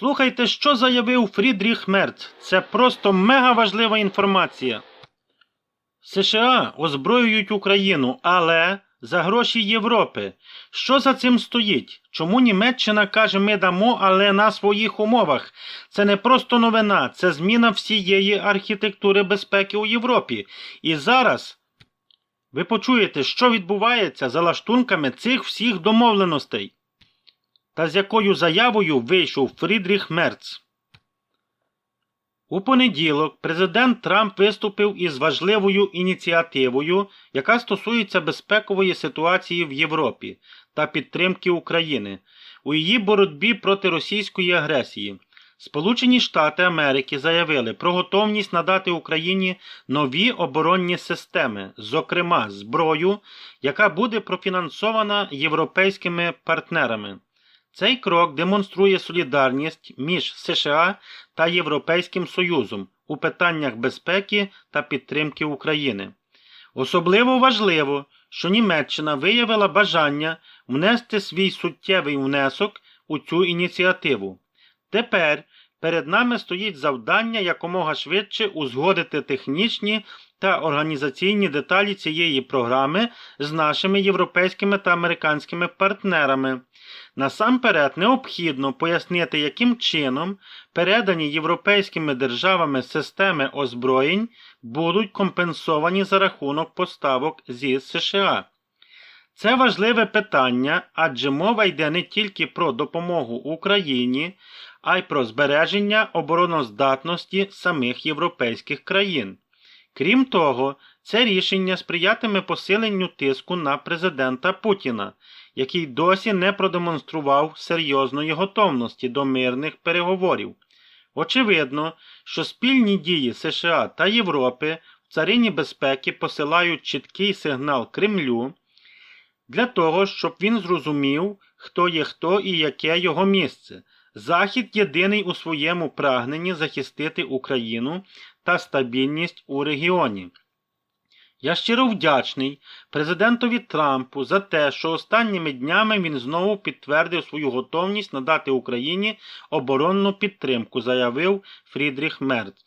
Слухайте, що заявив Фрідріх Мерц. Це просто мега важлива інформація. США озброюють Україну, але за гроші Європи. Що за цим стоїть? Чому Німеччина каже, ми дамо, але на своїх умовах? Це не просто новина, це зміна всієї архітектури безпеки у Європі. І зараз ви почуєте, що відбувається за лаштунками цих всіх домовленостей. Та з якою заявою вийшов Фрідріх Мерц. У понеділок президент Трамп виступив із важливою ініціативою, яка стосується безпекової ситуації в Європі та підтримки України у її боротьбі проти російської агресії. Сполучені Штати Америки заявили про готовність надати Україні нові оборонні системи, зокрема зброю, яка буде профінансована європейськими партнерами. Цей крок демонструє солідарність між США та Європейським Союзом у питаннях безпеки та підтримки України. Особливо важливо, що Німеччина виявила бажання внести свій суттєвий внесок у цю ініціативу. Тепер перед нами стоїть завдання якомога швидше узгодити технічні та організаційні деталі цієї програми з нашими європейськими та американськими партнерами. Насамперед необхідно пояснити, яким чином передані європейськими державами системи озброєнь будуть компенсовані за рахунок поставок зі США. Це важливе питання, адже мова йде не тільки про допомогу Україні, а й про збереження обороноздатності самих європейських країн. Крім того, це рішення сприятиме посиленню тиску на президента Путіна, який досі не продемонстрував серйозної готовності до мирних переговорів. Очевидно, що спільні дії США та Європи в царині безпеки посилають чіткий сигнал Кремлю для того, щоб він зрозумів, хто є хто і яке його місце. Захід єдиний у своєму прагненні захистити Україну та стабільність у регіоні. Я щиро вдячний президентові Трампу за те, що останніми днями він знову підтвердив свою готовність надати Україні оборонну підтримку, заявив Фрідріх Мерц.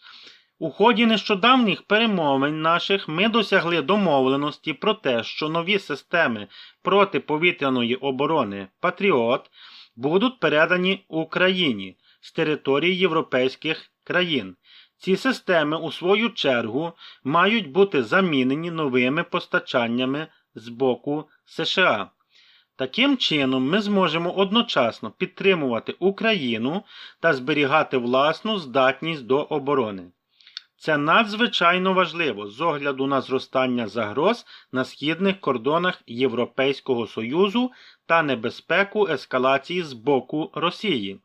У ході нещодавніх перемовин наших ми досягли домовленості про те, що нові системи протиповітряної оборони Патріот будуть передані Україні з території європейських країн. Ці системи, у свою чергу, мають бути замінені новими постачаннями з боку США. Таким чином, ми зможемо одночасно підтримувати Україну та зберігати власну здатність до оборони. Це надзвичайно важливо з огляду на зростання загроз на східних кордонах Європейського Союзу та небезпеку ескалації з боку Росії.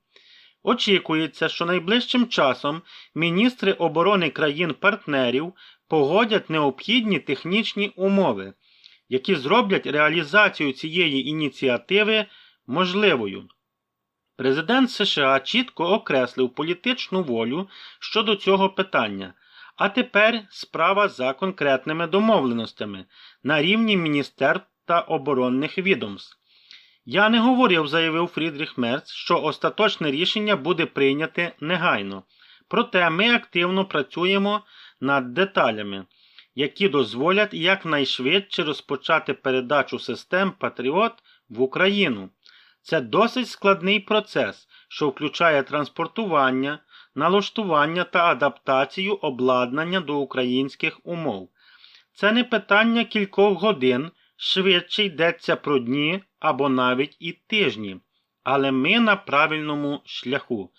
Очікується, що найближчим часом міністри оборони країн-партнерів погодять необхідні технічні умови, які зроблять реалізацію цієї ініціативи можливою. Президент США чітко окреслив політичну волю щодо цього питання, а тепер справа за конкретними домовленостями на рівні міністерств та оборонних відомств. Я не говорив, заявив Фрідріх Мерц, що остаточне рішення буде прийняте негайно. Проте ми активно працюємо над деталями, які дозволять якнайшвидше розпочати передачу систем Патріот в Україну. Це досить складний процес, що включає транспортування, налаштування та адаптацію обладнання до українських умов. Це не питання кількох годин, швидше йдеться про дні або навіть і тижні, але ми на правильному шляху.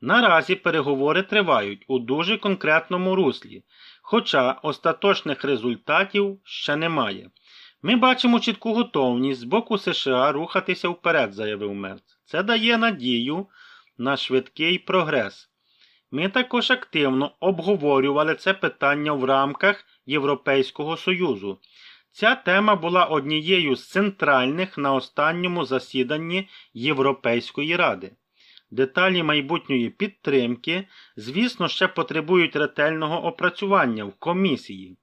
Наразі переговори тривають у дуже конкретному руслі, хоча остаточних результатів ще немає. Ми бачимо чітку готовність з боку США рухатися вперед, заявив Мерц. Це дає надію на швидкий прогрес. Ми також активно обговорювали це питання в рамках Європейського Союзу. Ця тема була однією з центральних на останньому засіданні Європейської ради. Деталі майбутньої підтримки, звісно, ще потребують ретельного опрацювання в комісії.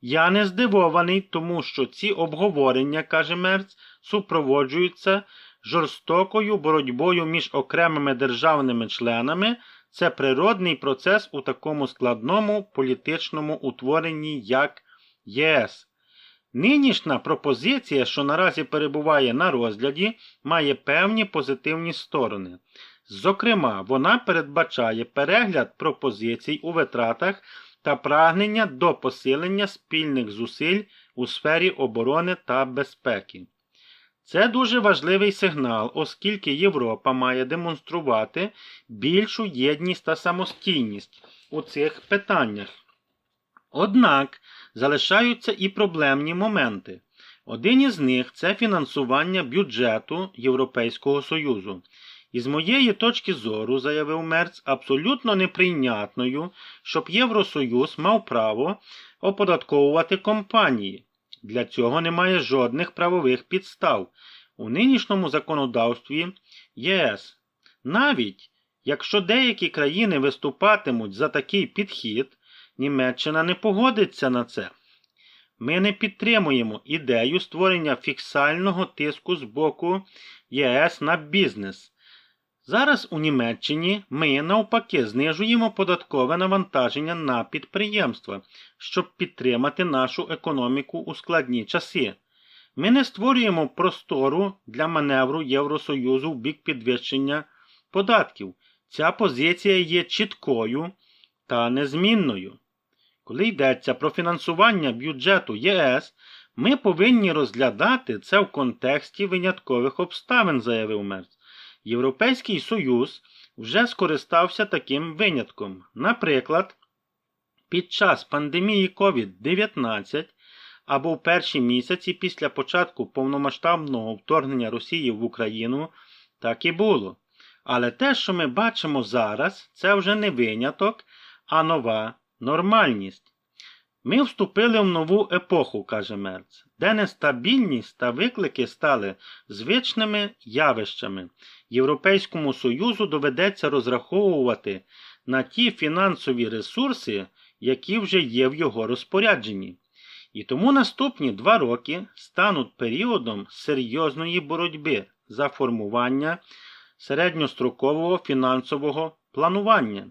Я не здивований, тому що ці обговорення, каже Мерц, супроводжуються жорстокою боротьбою між окремими державними членами. Це природний процес у такому складному політичному утворенні, як ЄС. Нинішня пропозиція, що наразі перебуває на розгляді, має певні позитивні сторони. Зокрема, вона передбачає перегляд пропозицій у витратах та прагнення до посилення спільних зусиль у сфері оборони та безпеки. Це дуже важливий сигнал, оскільки Європа має демонструвати більшу єдність та самостійність у цих питаннях. Однак залишаються і проблемні моменти. Один із них це фінансування бюджету Європейського Союзу. І з моєї точки зору, заявив Мерц, абсолютно неприйнятною, щоб Євросоюз мав право оподатковувати компанії. Для цього немає жодних правових підстав у нинішньому законодавстві ЄС. Навіть якщо деякі країни виступатимуть за такий підхід, Німеччина не погодиться на це. Ми не підтримуємо ідею створення фіксального тиску з боку ЄС на бізнес. Зараз у Німеччині ми навпаки знижуємо податкове навантаження на підприємства, щоб підтримати нашу економіку у складні часи. Ми не створюємо простору для маневру Євросоюзу в бік підвищення податків. Ця позиція є чіткою та незмінною. Коли йдеться про фінансування бюджету ЄС, ми повинні розглядати це в контексті виняткових обставин, заявив Мерц. Європейський Союз вже скористався таким винятком. Наприклад, під час пандемії COVID-19 або в перші місяці після початку повномасштабного вторгнення Росії в Україну так і було. Але те, що ми бачимо зараз, це вже не виняток, а нова нормальність. Ми вступили в нову епоху, каже Мерц, де нестабільність та виклики стали звичними явищами. Європейському Союзу доведеться розраховувати на ті фінансові ресурси, які вже є в його розпорядженні. І тому наступні два роки стануть періодом серйозної боротьби за формування середньострокового фінансового планування.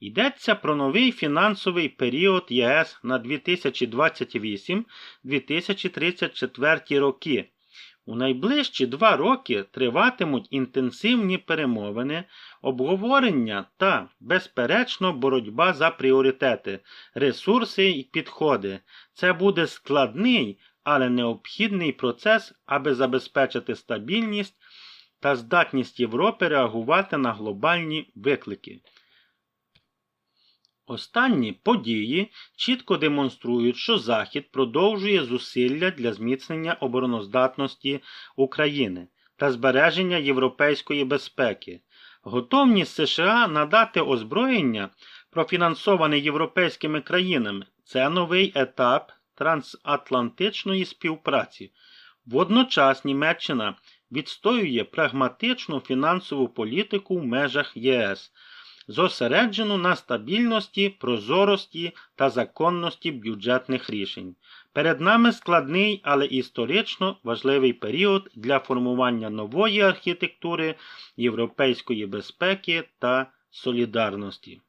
Йдеться про новий фінансовий період ЄС на 2028-2034 роки. У найближчі два роки триватимуть інтенсивні перемовини, обговорення та, безперечно, боротьба за пріоритети, ресурси і підходи. Це буде складний, але необхідний процес, аби забезпечити стабільність та здатність Європи реагувати на глобальні виклики. Останні події чітко демонструють, що Захід продовжує зусилля для зміцнення обороноздатності України та збереження європейської безпеки. Готовність США надати озброєння, профінансоване європейськими країнами, це новий етап трансатлантичної співпраці. Водночас Німеччина відстоює прагматичну фінансову політику в межах ЄС зосереджену на стабільності, прозорості та законності бюджетних рішень. Перед нами складний, але історично важливий період для формування нової архітектури європейської безпеки та солідарності.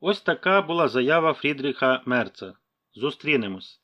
Ось така була заява Фрідріха Мерца. Зустрінемось.